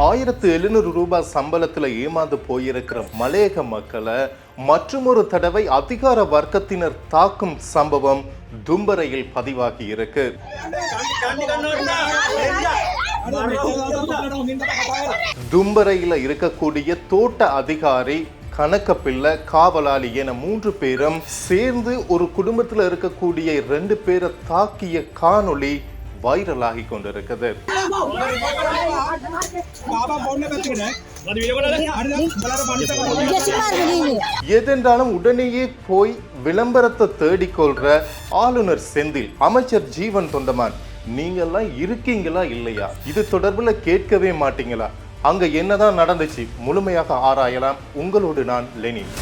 ஆயிரத்து எழுநூறு ரூபாய் சம்பளத்தில் ஏமாந்து போயிருக்கிற மலையக மக்களை மற்றுமொரு தடவை அதிகார வர்க்கத்தினர் தாக்கும் சம்பவம் தும்பரையில் பதிவாகி இருக்கு. தும்பரையில் இருக்கக்கூடிய தோட்ட அதிகாரி கணக்கப்பிள்ளை காவலாளி என மூன்று பேரும் சேர்ந்து ஒரு குடும்பத்தில் இருக்கக்கூடிய ரெண்டு பேரை தாக்கிய காணொளி வைரலாகி கொண்டிருக்குது. எதென்றாலும் உடனேயே போய் விளம்பரத்தை தேடிக்கொள்ற ஆளுநர் செந்தில் அமைச்சர் ஜீவன் தொண்டமான். நீங்கெல்லாம் இருக்கீங்களா இல்லையா? இது தொடர்புல கேட்கவே மாட்டீங்களா? அங்க என்னதான் நடந்துச்சு முழுமையாக ஆராயலாம். உங்களோடு நான் லெனின்.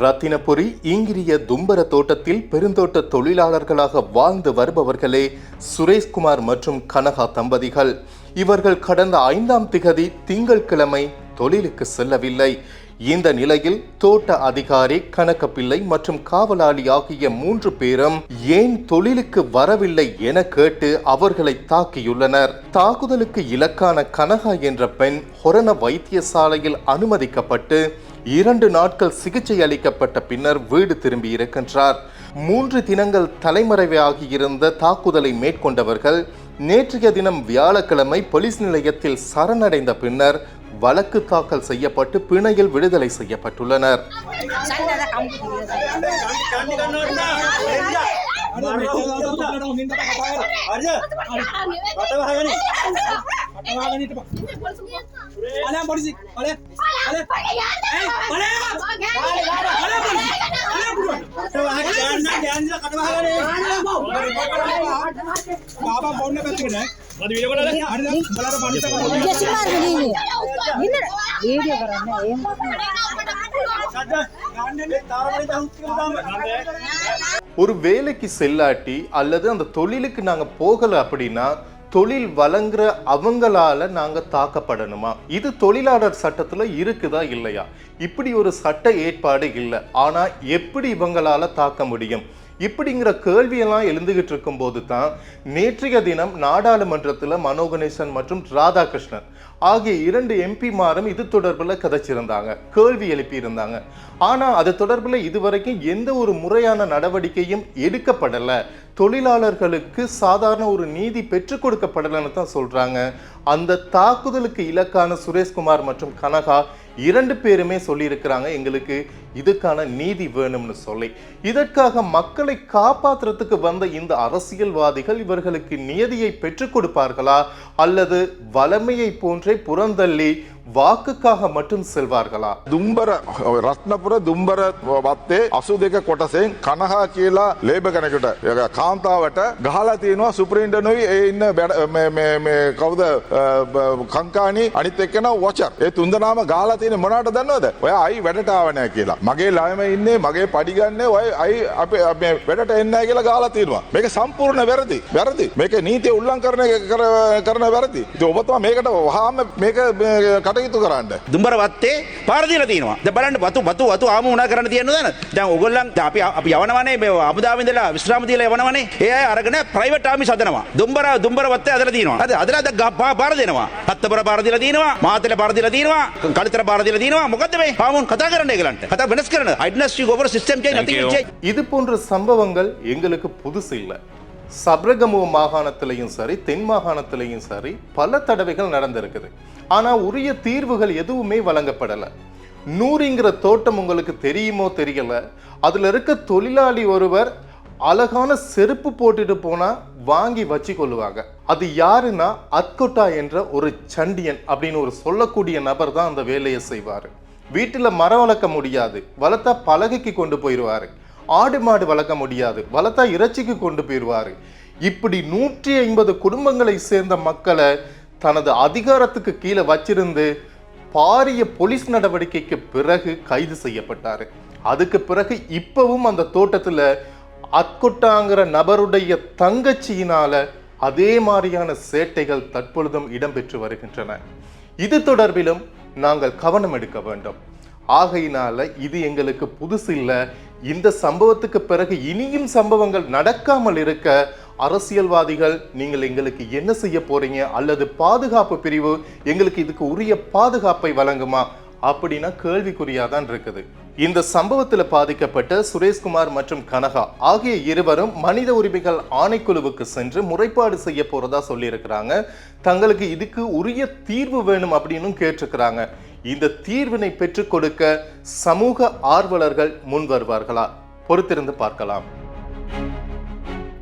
ரத்தினபுரி இங்கிரிய தும்பர தோட்டத்தில் பெருந்தோட்ட தொழிலாளர்களாக வாழ்ந்து வருபவர்களே சுரேஷ்குமார் மற்றும் கனகா தம்பதிகள். இவர்கள் கடந்த ஐந்தாம் திகதி திங்கட்கிழமை தொழிலுக்கு செல்லவில்லை. இந்த நிலையில் தோட்ட அதிகாரி கணக்கப்பிள்ளை மற்றும் காவலாளி ஆகிய மூன்று பேரும் ஏன் தொழிலுக்கு வரவில்லை என கேட்டு அவர்களை தாக்கியுள்ளனர். தாக்குதலுக்கு இலக்கான கனகா என்ற பெண் ஹொரண வைத்தியசாலையில் அனுமதிக்கப்பட்டு இரண்டு நாட்கள் சிகிச்சை அளிக்கப்பட்ட பின்னர் வீடு திரும்பி இருக்கின்றார். மூன்று தினங்கள் தலைமறைவாகி இருந்த தாக்குதலை மேற்கொண்டவர்கள் நேற்றைய தினம் வியாழக்கிழமை போலீஸ் நிலையத்தில் சரணடைந்த பின்னர் வழக்கு தாக்கல் செய்யப்பட்டு பிணையில் விடுதலை செய்யப்பட்டுள்ளனர். ஒரு வேலைக்கு செல்லாட்டி அல்லது அந்த தொழிலுக்கு நாங்கள் போகலை அப்படின்னா தொழில் வழங்குற அவங்களால நாங்க தாக்கப்படணுமா? இது தொழிலாளர் சட்டத்துல இருக்குதா இல்லையா? இப்படி ஒரு சட்ட ஏற்பாடு இல்லை. ஆனா எப்படி இவங்களால தாக்க முடியும்? இப்படிங்கிற கேள்வியெல்லாம் எழுந்துகிட்டு இருக்கும்போது தான் நேற்றைய தினம் நாடாளுமன்றத்தில் மனோ கணேசன் மற்றும் ராதாகிருஷ்ணன் ஆகிய இரண்டு எம்பிமாரும் இது தொடர்பில் கதைச்சிருந்தாங்க. கேள்வி எழுப்பியிருந்தாங்க. ஆனால் அது தொடர்பில் இதுவரைக்கும் எந்த ஒரு முறையான நடவடிக்கையும் எடுக்கப்படலை. தொழிலாளர்களுக்கு சாதாரண ஒரு நீதி பெற்றுக் கொடுக்கப்படலைன்னு தான் சொல்கிறாங்க அந்த தாக்குதலுக்கு இலக்கான சுரேஷ்குமார் மற்றும் கனகா இரண்டு பேருமே சொல்லியிருக்கிறாங்க எங்களுக்கு இதுக்கான நீதி வேணும்னு சொல்லி. இதற்காக மக்களை காப்பாத்துறதுக்கு வந்த இந்த அரசியல்வாதிகள் இவர்களுக்கு நியதியை பெற்றுக் கொடுப்பார்களா? அல்லது வளமையை போன்றே புறந்தள்ளி வாக்குக்காக மட்டும் செல்வார்களா දුම්බර රත්නපුර දුම්බර වත්තේ අසු දෙක කොටසෙන් කනහා කියලා ලේබ කෙනෙකුට ඒක කාන්තාවට ගහලා තියෙනවා සුපරින්ටනුයි ඒ ඉන්න බැඩ- මේ- මේ- මේ කවුද අ, බ- කංකානි අනිත් එක්කෙන වොචර් ඒ තුන්දනාම ගහලා තියෙන මොනවට දන්නවද ඔය අයි වැඩට ආව නැහැ කියලා මගේ ළමයි ඉන්නේ මගේ පඩි ගන්නේ ඔය අයි අපේ මේ වැඩට එන්නේ නැහැ කියලා ගහලා තියෙනවා මේක සම්පූර්ණ වැරදි වැරදි මේක නීතිය උල්ලංඝනය කර- කරන වැරදි ඉතින් ඔබතුමා මේකට වහාම මේක මේ කටයුතු කරන්න දුම්බර වත්තේ පාරදිල තියෙනවා ද බලන්න වතු වතු වතු ආම උනා කරන්න තියෙන දන දැන් ඔගොල්ලන් දැන් අපි අපි යවනවනේ මේ අමුදාවෙන් ඉඳලා විශ්‍රාම දීලා යවනවනේ ඒ අය අරගෙන ප්‍රයිවට් ආමිස් හදනවා දුම්බර දුම්බර වත්තේ හදලා තියෙනවා අද හදලා දැන් ගා- පා- පාර දෙනවා හත්තබර පාර දීලා තියෙනවා මාතල පාර දීලා තියෙනවා කලිතර පාර දීලා තියෙනවා මොකද්ද මේ ආමුන් කතා කරන්නේ ඒගලන්ට කතා වෙනස් කරන අයිඩනස්ටි over system change nothing change இது போன்ற சம்பவங்கள் எங்களுக்கு புதுசு இல்லை சப்ரகமுவ மாகாணத்திலையும் சரி தென் மாகாணத்திலையும் சரி பல தடவைகள் நடந்திருக்குது. ஆனால் உரிய தீர்வுகள் எதுவுமே வழங்கப்படலை. நூறிங்கிற தோட்டம் உங்களுக்கு தெரியுமோ தெரியல. அதில் இருக்க தொழிலாளி ஒருவர் அழகான செருப்பு போட்டுட்டு போனால் வாங்கி வச்சு கொள்ளுவாங்க. அது யாருன்னா அத்கொட்டா என்ற ஒரு சண்டியன் அப்படின்னு ஒரு சொல்லக்கூடிய நபர் தான் அந்த வேலையை செய்வார். வீட்டில் மரம் வளர்க்க முடியாது. வளர்த்தா பலகைக்கு கொண்டு போயிடுவாரு ஆடு மாடு வளர்க்க முடியாது. வளர்த்தா இறைச்சிக்கு கொண்டு போயிடுவாரு. இப்படி நூற்றி ஐம்பது குடும்பங்களை சேர்ந்த மக்களை தனது அதிகாரத்துக்கு கீழே வச்சிருந்து பாரிய போலீஸ் நடவடிக்கைக்கு பிறகு கைது செய்யப்பட்டார். அதுக்கு பிறகு இப்பவும் அந்த தோட்டத்துல அக்குட்டாங்கிற நபருடைய தங்கச்சியினால அதே மாதிரியான சேட்டைகள் தற்பொழுதும் இடம்பெற்று வருகின்றன. இது தொடர்பிலும் நாங்கள் கவனம் எடுக்க வேண்டும். ஆகையினால இது எங்களுக்கு புதுசு இல்லை இந்த சம்பவத்துக்கு பிறகு இனியும் சம்பவங்கள் நடக்காமல் இருக்க அரசியல்வாதிகள் நீங்கள் எங்களுக்கு என்ன செய்ய போறீங்க? அல்லது பாதுகாப்பு பிரிவு எங்களுக்கு இதுக்கு உரிய பாதுகாப்பை வழங்குமா? அப்படின்னா கேள்விக்குறியா தான் இருக்குது. இந்த சம்பவத்தில் பாதிக்கப்பட்ட சுரேஷ்குமார் மற்றும் கனகா ஆகிய இருவரும் மனித உரிமைகள் ஆணைக்குழுவுக்கு சென்று முறைப்பாடு செய்ய போறதா சொல்லியிருக்கிறாங்க. தங்களுக்கு இதுக்கு உரிய தீர்வு வேணும் அப்படின்னு கேட்டிருக்கிறாங்க. இந்த தீர்வினை பெற்றுக் கொடுக்க சமூக ஆர்வலர்கள் முன் வருவார்களா பொறுத்திருந்து பார்க்கலாம்.